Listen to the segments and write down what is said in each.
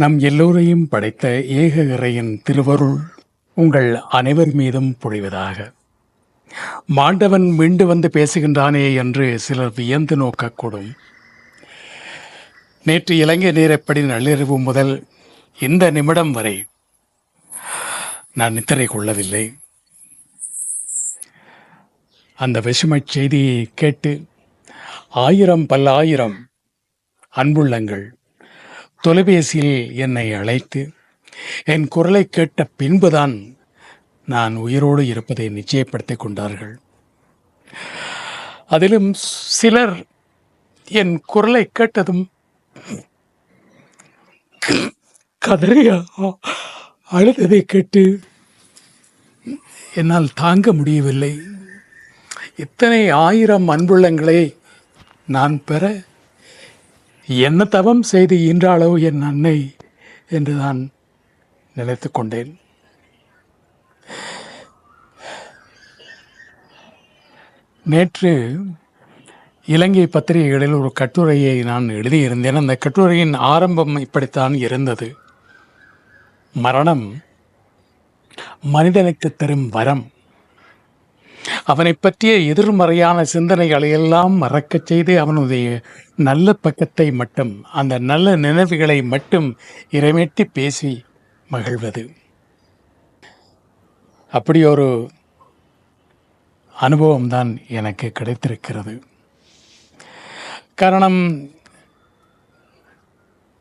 நம் எல்லோரையும் படைத்த ஏக இறையின் திருவருள் உங்கள் அனைவர் மீதும் பொழிவதாக. மாண்டவன் மீண்டு வந்து பேசுகின்றானே என்று சிலர் வியந்து நோக்கக்கூடும். நேற்று இலங்கை நேரப்படி நள்ளிரவு முதல் இந்த நிமிடம் வரை நான் நித்திரை கொள்ளவில்லை. அந்த விஷமச் செய்தியை கேட்டு ஆயிரம் பல்லாயிரம் அன்புள்ளங்கள் தொலைபேசியில் என்னை அழைத்து என் குரலை கேட்ட பின்புதான் நான் உயிரோடு இருப்பதை நிச்சயப்படுத்திக் கொண்டார்கள். அதிலும் சிலர் என் குரலை கேட்டதும் கதறியா அழுததை கேட்டு என்னால் தாங்க முடியவில்லை. இத்தனை ஆயிரம் அன்புள்ளங்களை நான் பெற என்ன தவம் செய்து ஈன்றாளோ என் அன்னை என்று நான் நினைத்து கொண்டேன். நேற்று இலங்கை பத்திரிகைகளில் ஒரு கட்டுரையை நான் எழுதியிருந்தேன். அந்த கட்டுரையின் ஆரம்பம் இப்படித்தான் இருந்தது. மரணம் மனிதனுக்கு தரும் வரம். அவனை பற்றிய எதிர்மறையான சிந்தனைகளை எல்லாம் மறக்கச் செய்து அவனுடைய நல்ல பக்கத்தை மட்டும் அந்த நல்ல நினைவுகளை மட்டும் இறைமேட்டி பேசி மகிழ்வது. அப்படி ஒரு அனுபவம்தான் எனக்கு கிடைத்திருக்கிறது. காரணம்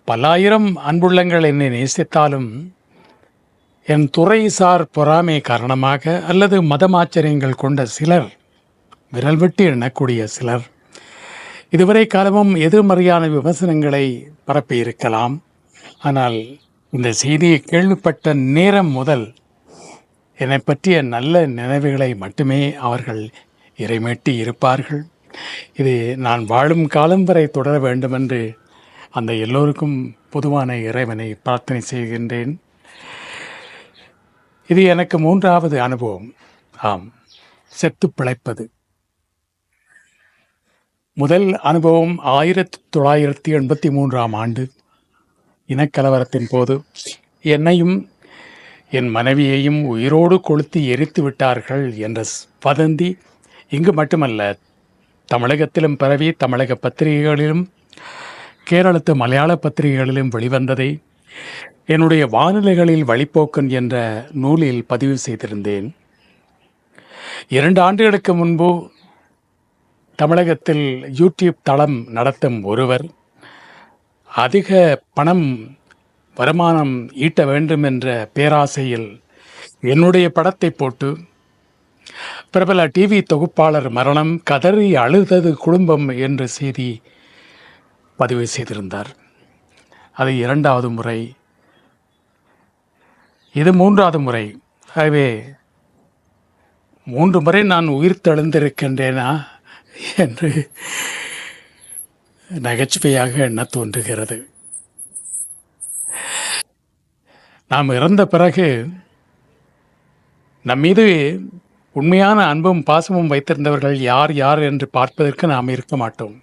பல்லாயிரம் அன்புள்ளங்கள் என்னை நேசித்தாலும் என் துறைசார் பொறாமை காரணமாக அல்லது மதமாச்சரியங்கள் கொண்ட சிலர் விரல் விட்டு எண்ணக்கூடிய சிலர் இதுவரை காலமும் எதிர்மறையான விமர்சனங்களை பரப்பியிருக்கலாம். ஆனால் இந்த செய்தியை கேள்விப்பட்ட நேரம் முதல் என்னை பற்றிய நல்ல நினைவுகளை மட்டுமே அவர்கள் இறைமேட்டி இருப்பார்கள். இது நான் வாழும் காலம் வரை தொடர வேண்டுமென்று அந்த எல்லோருக்கும் பொதுவான இறைவனை பிரார்த்தனை செய்கின்றேன். இது எனக்கு மூன்றாவது அனுபவம். ஆம் செத்து பிழைப்பது. முதல் அனுபவம் ஆயிரத்தி தொள்ளாயிரத்தி எண்பத்தி மூன்றாம் ஆண்டு. இனக்கலவரத்தின் போது என்னையும் என் மனைவியையும் உயிரோடு கொளுத்தி எரித்து விட்டார்கள் என்ற வதந்தி இங்கு மட்டுமல்ல தமிழகத்திலும் பரவி தமிழக பத்திரிகைகளிலும் கேரளத்து மலையாள பத்திரிகைகளிலும் வெளிவந்ததை என்னுடைய வானிலைகளில் வழிப்போக்கன் என்ற நூலில் பதிவு செய்திருந்தேன். இரண்டு ஆண்டுகளுக்கு முன்பு தமிழகத்தில் யூடியூப் தளம் நடத்தும் ஒருவர் அதிக பணம் வருமானம் ஈட்ட வேண்டும் என்ற பேராசையில் என்னுடைய படத்தை போட்டு பிரபல டிவி தொகுப்பாளர் மரணம் கதறி அழுதது குடும்பம் என்ற செய்தி பதிவு செய்திருந்தார். அது இரண்டாவது முறை. இது மூன்றாவது முறை. ஆகவே மூன்று முறை நான் உயிர் தெழுந்திருக்கின்றேனா என்று நகைச்சுவையாக எண்ண தோன்றுகிறது. நாம் இறந்த பிறகு நம் மீது உண்மையான அன்பும் பாசமும் வைத்திருந்தவர்கள் யார் யார் என்று பார்ப்பதற்கு நாம் இருக்க மாட்டோம்.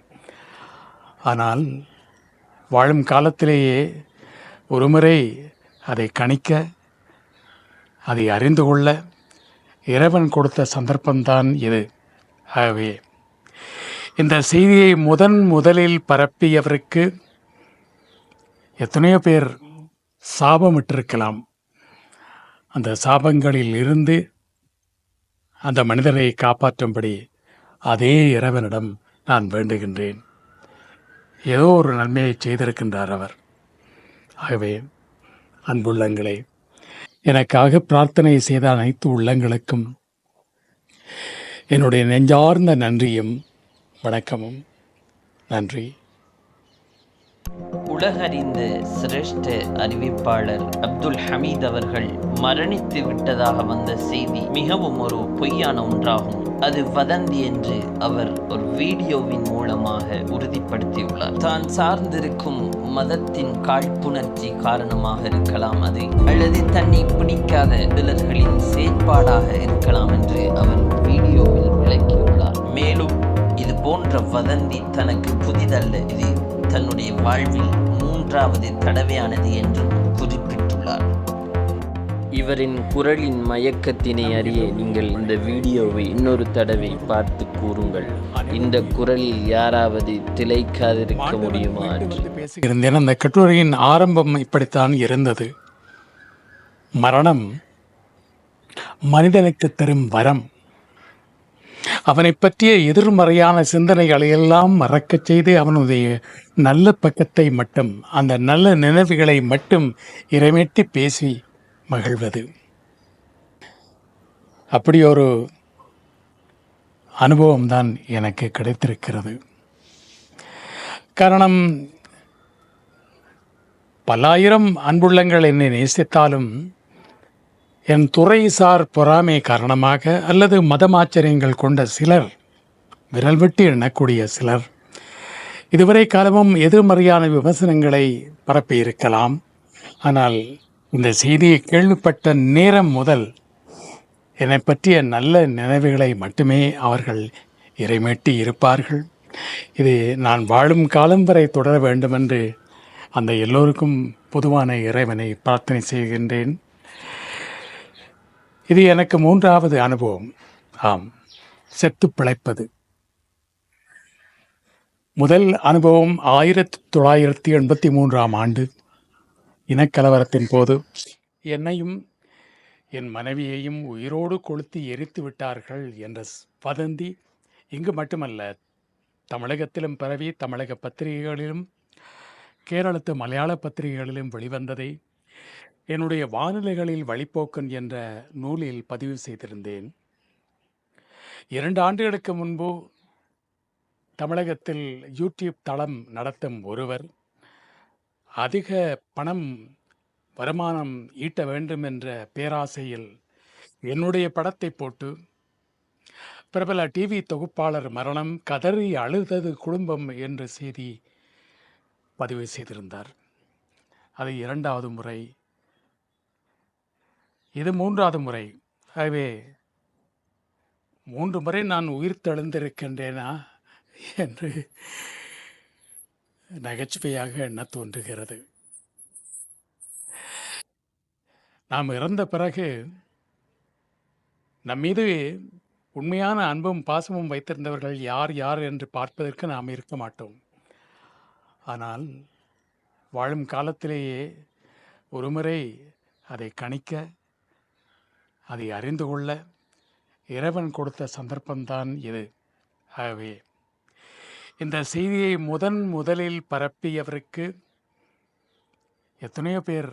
ஆனால் வாழும் காலத்திலேயே ஒருமுறை அதை கணிக்க அதை அறிந்து கொள்ள இறைவன் கொடுத்த சந்தர்ப்பம்தான் இது. ஆகவே இந்த செய்தியை முதன் முதலில் பரப்பியவருக்கு எத்தனையோ பேர் சாபமிட்டிருக்கலாம். அந்த சாபங்களில் இருந்து அந்த மனிதரை காப்பாற்றும்படி அதே இறைவனிடம் நான் வேண்டுகின்றேன். ஏதோ ஒரு நன்மையை செய்திருக்கின்றார் அவர். ஆகவே அன்புள்ளங்களே எனக்காக பிரார்த்தனை செய்த அனைத்து உள்ளங்களுக்கும் என்னுடைய நெஞ்சார்ந்த நன்றியும் வணக்கமும். நன்றி. உலகறிந்த சிரேஷ்ட அறிவிப்பாளர் அப்துல் ஹமீத் அவர்கள் மரணித்து விட்டதாக வந்த செய்தி மிகவும் ஒரு பொய்யான ஒன்றாகும். அது வதந்தி என்று அவர் ஒரு வீடியோவின் மூலமாக உறுதிப்படுத்தியுள்ளார். தான் சார்ந்திருக்கும் மதத்தின் காழ்ப்புணர்ச்சி காரணமாக இருக்கலாம் அது அல்லது தன்னை பிடிக்காத சிலர்களின் செயற்பாடாக இருக்கலாம் என்று அவர் வீடியோவில் விளக்கியுள்ளார். மேலும் இது போன்ற வதந்தி தனக்கு புதிதல்ல. இது தன்னுடைய வாழ்வில் மூன்றாவது தடவையானது என்றும் குறிப்பிட்டுள்ளார். இவரின் குரலின் மயக்கத்தினை அறிய நீங்கள் இந்த வீடியோவை இன்னொரு தடவை பார்த்து கூறுங்கள். இந்த குரலில் யாராவது திளைக்காதிருக்க முடியுமா இருந்தேன். அந்த கட்டுரையின் ஆரம்பம் இப்படித்தான் இருந்தது. மரணம் மனிதனுக்கு தரும் வரம். அவனை பற்றிய எதிர்மறையான சிந்தனைகளை எல்லாம் மறக்கச் செய்து அவனுடைய நல்ல பக்கத்தை மட்டும் அந்த நல்ல நினைவுகளை மட்டும் இறைமேட்டி பேசி மகிழ்வது. அப்படி ஒரு அனுபவம்தான் எனக்கு கிடைத்திருக்கிறது. காரணம் பல்லாயிரம் அன்புள்ளங்கள் என்னை நேசித்தாலும் என் துறைசார் பொறாமை காரணமாக அல்லது மதமாச்சரியங்கள் கொண்ட சிலர் விரல் விட்டு எண்ணக்கூடிய சிலர் இதுவரை காலமும் எதிர்மறையான விமர்சனங்களை பரப்பியிருக்கலாம். ஆனால் இந்த செய்தியை கேள்விப்பட்ட நேரம் முதல் என்னை பற்றிய நல்ல நினைவுகளை மட்டுமே அவர்கள் இறைமேட்டி இருப்பார்கள். இது நான் வாழும் காலம் வரை தொடர வேண்டுமென்று அந்த எல்லோருக்கும் பொதுவான இறைவனை பிரார்த்தனை செய்கின்றேன். இது எனக்கு மூன்றாவது அனுபவம். ஆம் செத்து பிழைப்பது. முதல் அனுபவம் ஆயிரத்தி தொள்ளாயிரத்தி எண்பத்தி மூன்றாம் ஆண்டு. இனக்கலவரத்தின் போது என்னையும் என் மனைவியையும் உயிரோடு கொளுத்தி எரித்து விட்டார்கள் என்ற ஸ்- வதந்தி இங்கு மட்டுமல்ல தமிழகத்திலும் பரவி தமிழக பத்திரிகைகளிலும் கேரளத்து மலையாள பத்திரிகைகளிலும் வெளிவந்ததை என்னுடைய வானிலைகளில் வழிப்போக்கன் என்ற நூலில் பதிவு செய்திருந்தேன். இரண்டு ஆண்டுகளுக்கு முன்பு தமிழகத்தில் யூடியூப் தளம் நடத்தும் ஒருவர் அதிக பணம் வருமானம் ஈட்ட வேண்டும் என்ற பேராசையில் என்னுடைய படத்தை போட்டு பிரபல டிவி தொகுப்பாளர் மரணம் கதறி அழுதது குடும்பம் என்ற செய்தி பதிவு செய்திருந்தார். அது இரண்டாவது முறை. இது மூன்றாவது முறை. ஆகவே மூன்று முறை நான் உயிர் தெழுந்திருக்கின்றேனா என்று நகைச்சுவையாக எண்ண தோன்றுகிறது. நாம் இறந்த பிறகு நம் மீது உண்மையான அன்பும் பாசமும் வைத்திருந்தவர்கள் யார் யார் என்று பார்ப்பதற்கு நாம் இருக்க மாட்டோம். ஆனால் வாழும் காலத்திலேயே ஒருமுறை அதை கணிக்க அதை அறிந்து கொள்ள இறைவன் கொடுத்த சந்தர்ப்பம்தான் இது. ஆகவே இந்த செய்தியை முதன் முதலில் பரப்பியவருக்கு எத்தனையோ பேர்